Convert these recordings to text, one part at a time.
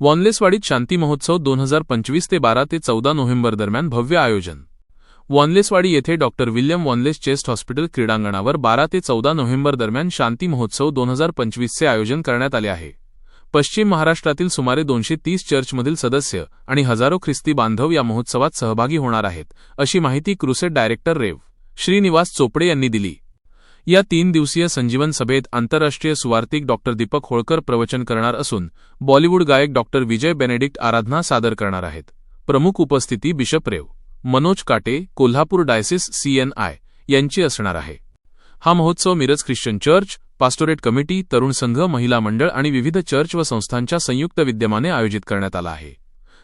वॉनलेसवाडीत शांती महोत्सव दोन हजार पंचवीस ते बारा ते चौदा नोव्हेंबर दरम्यान भव्य आयोजन. वॉनलेसवाडी येथे doctor William Wanless chest hospital क्रीडांगणावर बारा ते चौदा नोव्हेंबर दरम्यान शांती महोत्सव दोन हजार पंचवीसचे आयोजन करण्यात आले आहे. पश्चिम महाराष्ट्रातील सुमारे दोनशे तीस चर्चमधील सदस्य आणि हजारो ख्रिस्ती बांधव या महोत्सवात सहभागी होणार आहेत अशी माहिती क्रुसेट डायरेक्टर रेव श्रीनिवास चोपडे यांनी दिली. या तीन दिवसीय संजीवन सभेत आंतरराष्ट्रीय सुवार्तिक डॉक्टर दीपक होळकर प्रवचन करणार असून बॉलिवूड गायक डॉक्टर विजय बेनेडिक्ट आराधना सादर करणार आहेत. प्रमुख उपस्थिती बिशप रेव मनोज काटे कोल्हापूर डायसिस सीएनआय यांची असणार आहे. हा महोत्सव Miraj Christian church pastorate committee तरुण संघ महिला मंडळ आणि विविध चर्च व संस्थांच्या संयुक्त विद्यमाने आयोजित करण्यात आला आहे.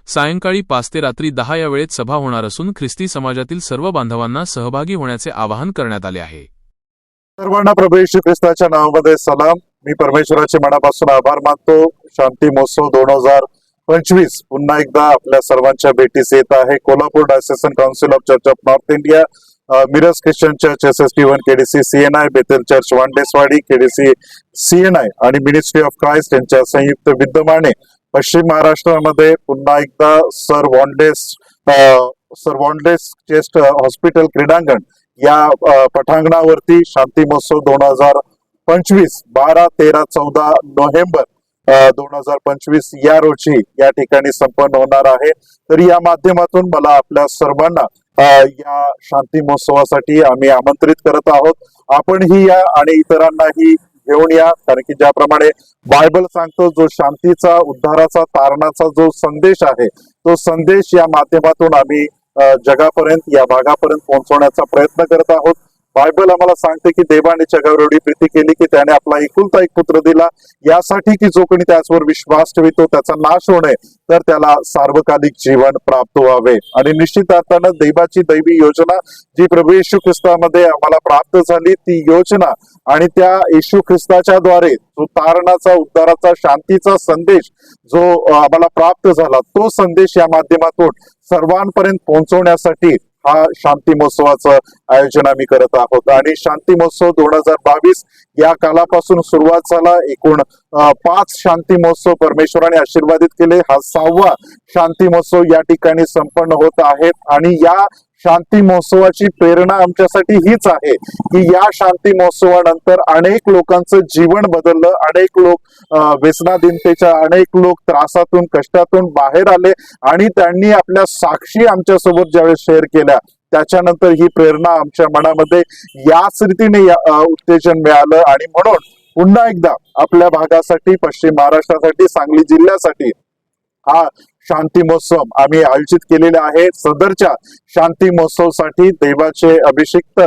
सायंकाळी पाच ते रात्री दहा या वेळेत सभा होणार असून ख्रिस्ती समाजातील सर्व बांधवांना सहभागी होण्याचे आवाहन करण्यात आले आहे. सर्वांना प्रभू श्री ख्रिस्ताच्या नावामध्ये सलाम. मी परमेश्वराचे मनापासून आभार मानतो. शांती महोत्सव दोन हजार पंचवीस पुन्हा एकदा आपल्या सर्वांच्या भेटीस येत आहे. Kolhapur Diocesan Council of Church of North India Miraj Christian church S S T one KDC CNI Bethel church Wanlesswadi KDC CNI आणि मिनिस्ट्री ऑफ क्राइस्ट यांच्या संयुक्त विद्यमाने पश्चिम महाराष्ट्रामध्ये पुन्हा एकदा sir Wanless sir Wanless chest hospital क्रीडांगण या पठांगणावरती पटांगणावरती शांती महोत्सव दोन हजार पंचवीस बारा तेरा चौदा नोव्हेंबर दोन हजार पंचवीस या रोजी या ठिकाणी संपन्न होणार आहे. तर या माध्यमातून मला आपल्या सर्वांना या शांती महोत्सवासाठी आम्ही आमंत्रित करत आहोत. आपणही या आणि इतरांनाही घेऊन या. कारण की ज्याप्रमाणे बायबल सांगतो जो शांतीचा उद्धाराचा तारणाचा जो संदेश आहे तो संदेश या माध्यमातून आम्ही जगापर्यंत या भागापर्यंत पोहोचवण्याचा प्रयत्न करत आहोत. बायबल आम्हाला सांगते की देवाने जगावर एवढी प्रीती केली की त्याने आपला एकुलता एक पुत्र दिला. यासाठी की जो कोणी त्याचवर विश्वास ठेवितो त्याचा नाश होणे तर त्याला सार्वकालिक जीवन प्राप्त व्हावे. आणि निश्चित अर्थानं देवाची दैवी योजना जी प्रभू येशू ख्रिस्तामध्ये आम्हाला प्राप्त झाली ती योजना आणि त्या येशू ख्रिस्ताच्या द्वारे जो तारणाचा उद्धाराचा शांतीचा संदेश जो आम्हाला प्राप्त झाला तो संदेश या माध्यमातून सर्वांपर्यंत पोहोचवण्यासाठी हा शांती महोत्सवाचं आयोजन आम्ही करत आहोत. आणि शांती महोत्सव दोन हजार बावीस या कालापासून सुरुवात झाला. एकूण पाच शांती महोत्सव परमेश्वराने आशीर्वादित केले. हा सहावा शांती महोत्सव या ठिकाणी संपन्न होत आहेत. आणि या शांती महोत्सवाची प्रेरणा आमच्यासाठी हीच आहे की या शांती महोत्सवानंतर अनेक लोकांचं जीवन बदललं अनेक लोक व्यसनाधीनतेच्या अनेक लोक त्रासातून कष्टातून बाहेर आले आणि त्यांनी आपल्या साक्षी आमच्यासोबत ज्यावेळेस शेअर केल्या त्याच्यानंतर ही प्रेरणा आमच्या मनामध्ये याच रीतीने उत्तेजन मिळालं आणि म्हणून पुन्हा एकदा आपल्या भागासाठी पश्चिम महाराष्ट्रासाठी सांगली जिल्ह्यासाठी हा शांती महोत्सव आम्ही आयोजित केलेला आहे. सदरच्या शांती महोत्सवसाठी देवाचे अभिषिक्त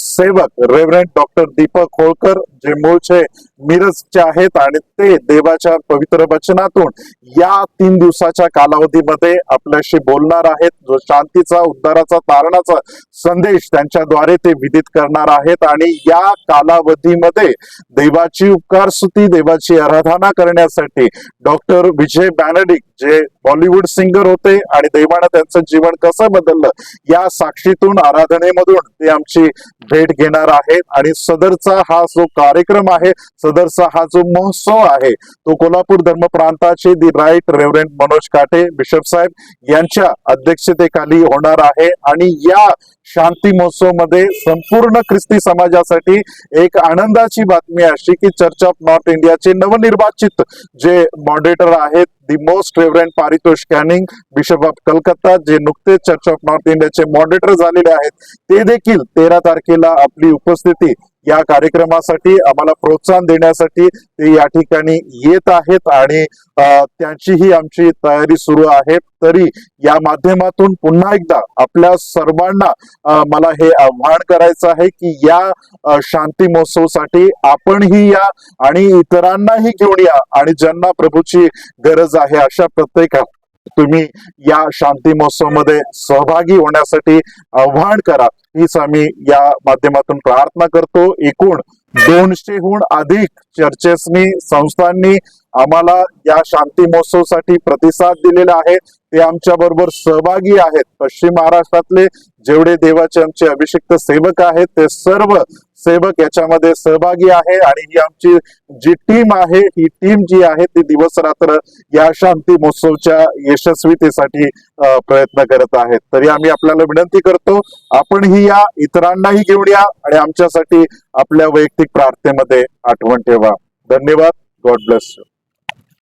सेवक रेव्हरंट डॉक्टर दीपक होळकर जे मूळचे मिरजचे आहेत आणि ते देवाच्या पवित्र वचनातून या तीन दिवसाच्या कालावधीमध्ये आपल्याशी बोलणार आहेत. जो शांतीचा उद्धाराचा तारणाचा संदेश त्यांच्याद्वारे ते विदित करणार आहेत आणि या कालावधीमध्ये देवाची उपकार स्तुती देवाची आराधना करण्यासाठी डॉक्टर विजय बॅनडिक जे बॉलिवूड सिंगर होते आणि देवानं त्यांचं जीवन कसं बदललं या साक्षीतून आराधनेमधून ते आमची भेट घेणार आहेत. आणि सदरचा हा जो कार्यक्रम आहे सदरचा हा जो महोत्सव आहे तो कोल्हापूर धर्म प्रांताचे दी राईट रेव्हरेंट मनोज काटे बिशप साहेब यांच्या अध्यक्षतेखाली होणार आहे. आणि या शांती महोत्सवमध्ये संपूर्ण ख्रिस्ती समाजासाठी एक आनंदाची बातमी अशी की चर्च ऑफ नॉर्थ इंडियाचे नवनिर्वाचित जे मॉडरेटर आहेत the most reverend Paritosh Canning bishop of Calcutta जे नुकतेच चर्च ऑफ नॉर्थ इंडियाचे मॉडरेटर झालेले आहेत ते देखील तेरा तारखेला आपली उपस्थिती या कार्यक्रमासाठी आम्हाला प्रोत्साहन देण्यासाठी ते या ठिकाणी येत आहेत आणि त्यांचीही आमची तयारी सुरू आहे. तरी या माध्यमातून पुन्हा एकदा आपल्या सर्वांना मला हे आव्हान करायचं आहे की या शांती महोत्सवसाठी आपणही या आणि इतरांनाही घेऊन या आणि ज्यांना प्रभूची गरज आहे अशा प्रत्येक तुम्ही या शांती महोत्सवामध्ये सहभागी होण्यासाठी आव्हान करा. हीच आम्ही या माध्यमातून प्रार्थना करतो. एकूण दोनशेहून अधिक चर्चेसनी संस्थांनी आम्हाला या शांती महोत्सवसाठी प्रतिसाद दिलेला आहे. ते आमच्या बरोबर सहभागी आहेत. पश्चिम महाराष्ट्रातले जेवढे देवाचे आमचे अभिषिक्त सेवक आहेत ते सर्व सेवक याच्यामध्ये सहभागी आहे आणि ही आमची जी टीम आहे ही टीम जी आहे ती दिवस रात्र या शांती महोत्सवच्या यशस्वीतेसाठी प्रयत्न करत आहेत. तरी आम्ही आपल्याला विनंती करतो आपणही या इतरांनाही घेऊन या आणि आमच्यासाठी आपल्या वैयक्तिक प्रार्थनेमध्ये आठवण ठेवा. धन्यवाद. God bless you